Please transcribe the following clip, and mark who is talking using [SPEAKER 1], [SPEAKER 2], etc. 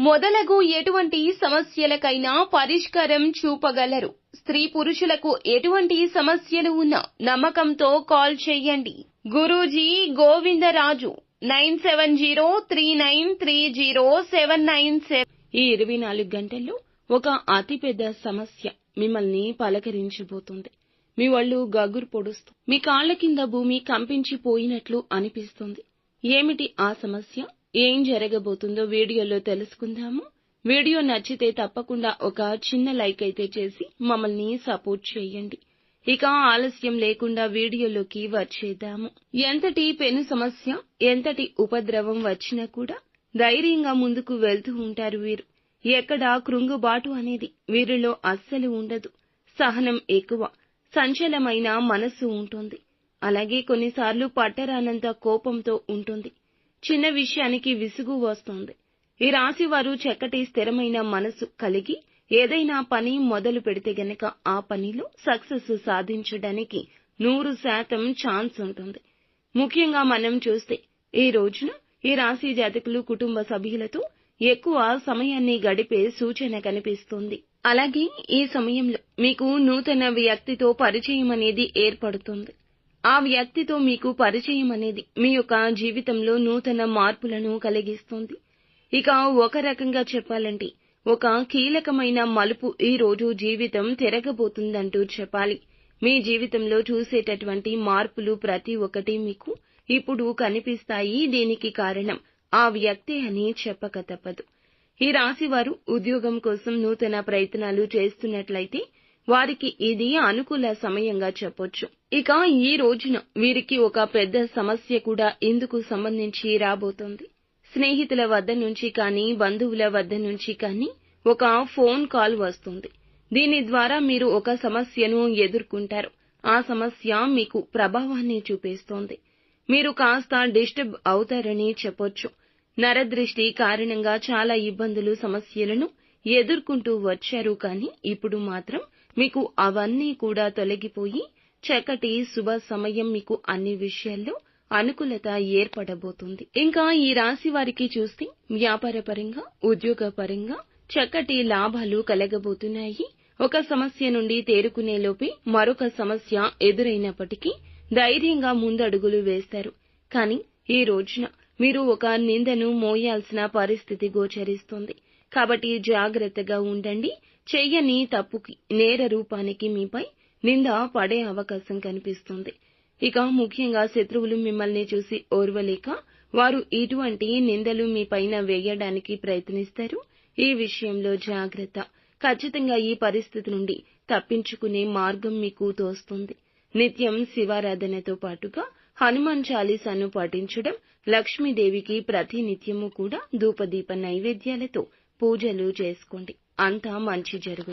[SPEAKER 1] మొదలగు ఎటువంటి సమస్యలకైనా పరిష్కారం చూపగలరు. స్త్రీ పురుషులకు ఎటువంటి సమస్యలు ఉన్నా నమ్మకంతో కాల్ చేయండి. Guruji Govindaraju nine seven zero three nine three zero seven nine seven.
[SPEAKER 2] ఈ ఇరవై నాలుగు గంటల్లో ఒక అతిపెద్ద సమస్య మిమ్మల్ని పలకరించబోతుంది. మీ వాళ్ళు గగురు పొడుస్తూ మీ కాళ్ళ కింద భూమి కంపించిపోయినట్లు అనిపిస్తుంది. ఏమిటి ఆ సమస్య? ఏం జరగబోతుందో వీడియోలో తెలుసుకుందాము. వీడియో నచ్చితే తప్పకుండా ఒక చిన్న లైక్ అయితే చేసి మమ్మల్ని సపోర్ట్ చేయండి. ఇక ఆలస్యం లేకుండా వీడియోలోకి వచ్చేద్దాము. ఎంతటి పెను సమస్య ఎంతటి ఉపద్రవం వచ్చినా కూడా ధైర్యంగా ముందుకు వెళ్తూ ఉంటారు వీరు. ఎక్కడ కృంగుబాటు అనేది వీరిలో అస్సలు ఉండదు. సహనం ఎక్కువ సంచలమైన మనస్సు ఉంటుంది. అలాగే కొన్నిసార్లు పట్టరానంత కోపంతో ఉంటుంది. చిన్న విషయానికి విసుగు వస్తుంది. ఈ రాశి వారు చక్కటి స్థిరమైన మనసు కలిగి ఏదైనా పని మొదలు పెడితే గనక ఆ పనిలో సక్సెస్ సాధించడానికి నూరు శాతం ఛాన్స్ ఉంటుంది. ముఖ్యంగా మనం చూస్తే ఈ రోజున ఈ రాశి జాతకులు కుటుంబ సభ్యులతో ఎక్కువ సమయాన్ని గడిపే సూచన కనిపిస్తుంది. అలాగే ఈ సమయంలో మీకు నూతన వ్యక్తితో పరిచయం అనేది ఏర్పడుతుంది. ఆ వ్యక్తితో మీకు పరిచయం అనేది మీ యొక్క జీవితంలో నూతన మార్పులను కలిగిస్తుంది. ఇక ఒక రకంగా చెప్పాలంటే ఒక కీలకమైన మలుపు ఈ రోజు జీవితం తిరగబోతుందంటూ చెప్పాలి. మీ జీవితంలో చూసేటటువంటి మార్పులు ప్రతి ఒక్కటి మీకు ఇప్పుడు కనిపిస్తాయి. దీనికి కారణం ఆ వ్యక్తే అని చెప్పక తప్పదు. ఈ రాశివారు ఉద్యోగం కోసం నూతన ప్రయత్నాలు చేస్తున్నట్లయితే వారికి ఇది అనుకూల సమయంగా చెప్పొచ్చు. ఇక ఈ రోజున వీరికి ఒక పెద్ద సమస్య కూడా ఇందుకు సంబంధించి రాబోతోంది. స్నేహితుల వద్ద నుంచి కానీ బంధువుల వద్ద నుంచి కానీ ఒక ఫోన్ కాల్ వస్తుంది. దీని ద్వారా మీరు ఒక సమస్యను ఎదుర్కొంటారు. ఆ సమస్య మీకు ప్రభావాన్ని చూపిస్తోంది. మీరు కాస్త డిస్టర్బ్ అవుతారని చెప్పొచ్చు. నరదృష్టి కారణంగా చాలా ఇబ్బందులు సమస్యలను ఎదుర్కొంటూ వచ్చారు కానీ ఇప్పుడు మాత్రం మీకు అవన్నీ కూడా తొలగిపోయి చక్కటి శుభ సమయం మీకు అన్ని విషయాల్లో అనుకూలత ఏర్పడబోతుంది. ఇంకా ఈ రాశి వారికి చూస్తే వ్యాపారపరంగా ఉద్యోగపరంగా చక్కటి లాభాలు కలగబోతున్నాయి. ఒక సమస్య నుండి తేరుకునే లోపే మరొక సమస్య ఎదురైనప్పటికీ ధైర్యంగా ముందడుగులు వేస్తారు. కానీ ఈ రోజున మీరు ఒక నిందను మోయాల్సిన పరిస్థితి గోచరిస్తుంది. కాబట్టి జాగ్రత్తగా ఉండండి. చెయ్యని తప్పుకి నేర రూపానికి మీపై నింద పడే అవకాశం కనిపిస్తుంది. ఇక ముఖ్యంగా శత్రువులు మిమ్మల్ని చూసి ఓర్వలేక వారు ఇటువంటి నిందలు మీ పైన వేయడానికి ప్రయత్నిస్తారు. ఈ విషయంలో జాగ్రత్త. ఖచ్చితంగా ఈ పరిస్థితి నుండి తప్పించుకునే మార్గం మీకు తోస్తుంది. నిత్యం శివారాధనతో పాటుగా హనుమాన్ చాలీసాను పఠించడం లక్ష్మీదేవికి ప్రతి నిత్యము కూడా ధూపదీప నైవేద్యాలతో పూజలు చేసుకోండి. అంతా మంచి జరుగుతుంది.